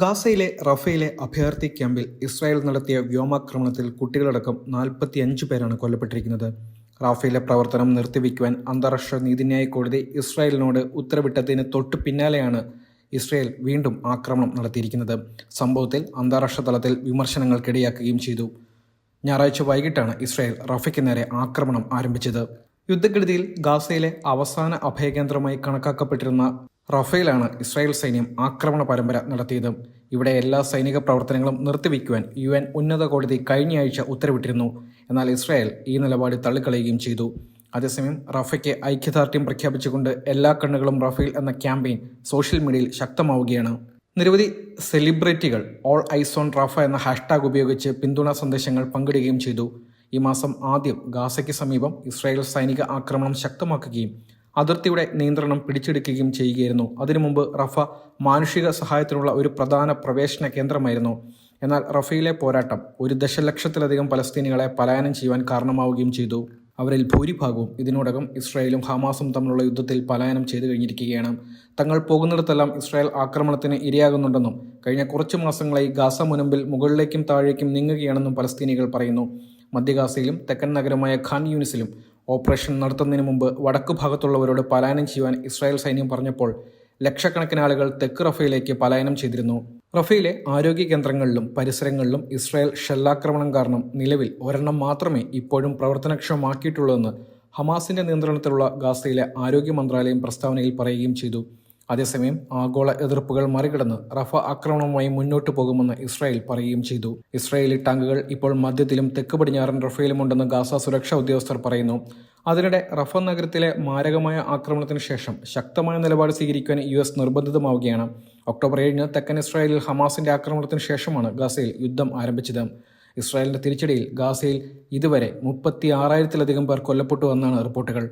ഗാസയിലെ റഫയിലെ അഭയാർത്ഥി ക്യാമ്പിൽ ഇസ്രായേൽ നടത്തിയ വ്യോമാക്രമണത്തിൽ കുട്ടികളടക്കം നാൽപ്പത്തിയഞ്ച് പേരാണ് കൊല്ലപ്പെട്ടിരിക്കുന്നത്. റാഫയിലെ പ്രവർത്തനം നിർത്തിവെക്കുവാൻ അന്താരാഷ്ട്ര നീതിന്യായ കോടതി ഇസ്രായേലിനോട് ഉത്തരവിട്ടതിന് തൊട്ടു പിന്നാലെയാണ് ഇസ്രായേൽ വീണ്ടും ആക്രമണം നടത്തിയിരിക്കുന്നത്. സംഭവത്തിൽ അന്താരാഷ്ട്ര തലത്തിൽ വിമർശനങ്ങൾക്കിടയാക്കുകയും ചെയ്തു. ഞായറാഴ്ച വൈകിട്ടാണ് ഇസ്രായേൽ റഫയ്ക്ക് നേരെ ആക്രമണം ആരംഭിച്ചത്. യുദ്ധക്കെടുതിയിൽ ഗാസയിലെ അവസാന അഭയകേന്ദ്രമായി കണക്കാക്കപ്പെട്ടിരുന്ന റഫേലാണ് ഇസ്രായേൽ സൈന്യം ആക്രമണ പരമ്പര നടത്തിയത്. ഇവിടെ എല്ലാ സൈനിക പ്രവർത്തനങ്ങളും നിർത്തിവെക്കുവാൻ യു എൻ ഉന്നത കോടതി കഴിഞ്ഞയാഴ്ച ഉത്തരവിട്ടിരുന്നു. എന്നാൽ ഇസ്രായേൽ ഈ നിലപാട് തള്ളിക്കളയുകയും ചെയ്തു. അതേസമയം റഫയ്ക്ക് ഐക്യദാർഢ്യം പ്രഖ്യാപിച്ചുകൊണ്ട് എല്ലാ കണ്ണുകളും റഫേൽ എന്ന ക്യാമ്പയിൻ സോഷ്യൽ മീഡിയയിൽ ശക്തമാവുകയാണ്. നിരവധി സെലിബ്രിറ്റികൾ ഓൾ ഐസ് ഓൺ റാഫ എന്ന ഹാഷ്ടാഗ് ഉപയോഗിച്ച് പിന്തുണാ സന്ദേശങ്ങൾ പങ്കിടുകയും ചെയ്തു. ഈ മാസം ആദ്യം ഗാസയ്ക്ക് സമീപം ഇസ്രായേൽ സൈനിക ആക്രമണം ശക്തമാക്കുകയും അതിർത്തിയുടെ നിയന്ത്രണം പിടിച്ചെടുക്കുകയും ചെയ്യുകയായിരുന്നു. അതിനു മുമ്പ് റഫ മാനുഷിക സഹായത്തിനുള്ള ഒരു പ്രധാന പ്രവേശന കേന്ദ്രമായിരുന്നു. എന്നാൽ റഫയിലെ പോരാട്ടം ഒരു ദശലക്ഷത്തിലധികം പലസ്തീനികളെ പലായനം ചെയ്യുവാൻ കാരണമാവുകയും ചെയ്തു. അവരിൽ ഭൂരിഭാഗവും ഇതിനോടകം ഇസ്രായേലും ഹമാസും തമ്മിലുള്ള യുദ്ധത്തിൽ പലായനം ചെയ്തു കഴിഞ്ഞിരിക്കുകയാണ്. തങ്ങൾ പോകുന്നിടത്തെല്ലാം ഇസ്രായേൽ ആക്രമണത്തിന് ഇരയാകുന്നുണ്ടെന്നും കഴിഞ്ഞ കുറച്ച് മാസങ്ങളായി ഗാസ മുനമ്പിൽ മുകളിലേക്കും താഴേക്കും നീങ്ങുകയാണെന്നും പലസ്തീനികൾ പറയുന്നു. മധ്യഗാസയിലും തെക്കൻ നഗരമായ ഖാൻ യൂണിസിലും ഓപ്പറേഷൻ നടത്തുന്നതിന് മുമ്പ് വടക്കു ഭാഗത്തുള്ളവരോട് പലായനം ചെയ്യുവാൻ ഇസ്രായേൽ സൈന്യം പറഞ്ഞപ്പോൾ ലക്ഷക്കണക്കിന് ആളുകൾ തെക്ക് റഫയിലേക്ക് പലായനം ചെയ്തിരുന്നു. റഫയിലെ ആരോഗ്യ കേന്ദ്രങ്ങളിലും പരിസരങ്ങളിലും ഇസ്രായേൽ ഷെല്ലാക്രമണം കാരണം നിലവിൽ ഒരെണ്ണം മാത്രമേ ഇപ്പോഴും പ്രവർത്തനക്ഷമമാക്കിയിട്ടുള്ളൂവെന്ന് ഹമാസിന്റെ നിയന്ത്രണത്തിലുള്ള ഗാസയിലെ ആരോഗ്യ മന്ത്രാലയം പ്രസ്താവനയിൽ പറയുകയും ചെയ്തു. അതേസമയം ആഗോള എതിർപ്പുകൾ മറികടന്ന് റഫ ആക്രമണവുമായി മുന്നോട്ടു പോകുമെന്ന് ഇസ്രായേൽ പറയുകയും ചെയ്തു. ഇസ്രായേലി ടാങ്കുകൾ ഇപ്പോൾ മധ്യത്തിലും തെക്ക് പടിഞ്ഞാറൻ റഫയിലുമുണ്ടെന്ന് ഗാസ സുരക്ഷാ ഉദ്യോഗസ്ഥർ പറയുന്നു. അതിനിടെ റഫ നഗരത്തിലെ മാരകമായ ആക്രമണത്തിന് ശേഷം ശക്തമായ നിലപാട് സ്വീകരിക്കാൻ യു എസ് നിർബന്ധിതമാവുകയാണ്. ഒക്ടോബർ ഏഴിന് തെക്കൻ ഇസ്രായേലിൽ ഹമാസിന്റെ ആക്രമണത്തിന് ശേഷമാണ് ഗാസയിൽ യുദ്ധം ആരംഭിച്ചത്. ഇസ്രായേലിന്റെ തിരിച്ചടിയിൽ ഗാസയിൽ ഇതുവരെ മുപ്പത്തി ആറായിരത്തിലധികം പേർ കൊല്ലപ്പെട്ടു എന്നാണ് റിപ്പോർട്ടുകൾ.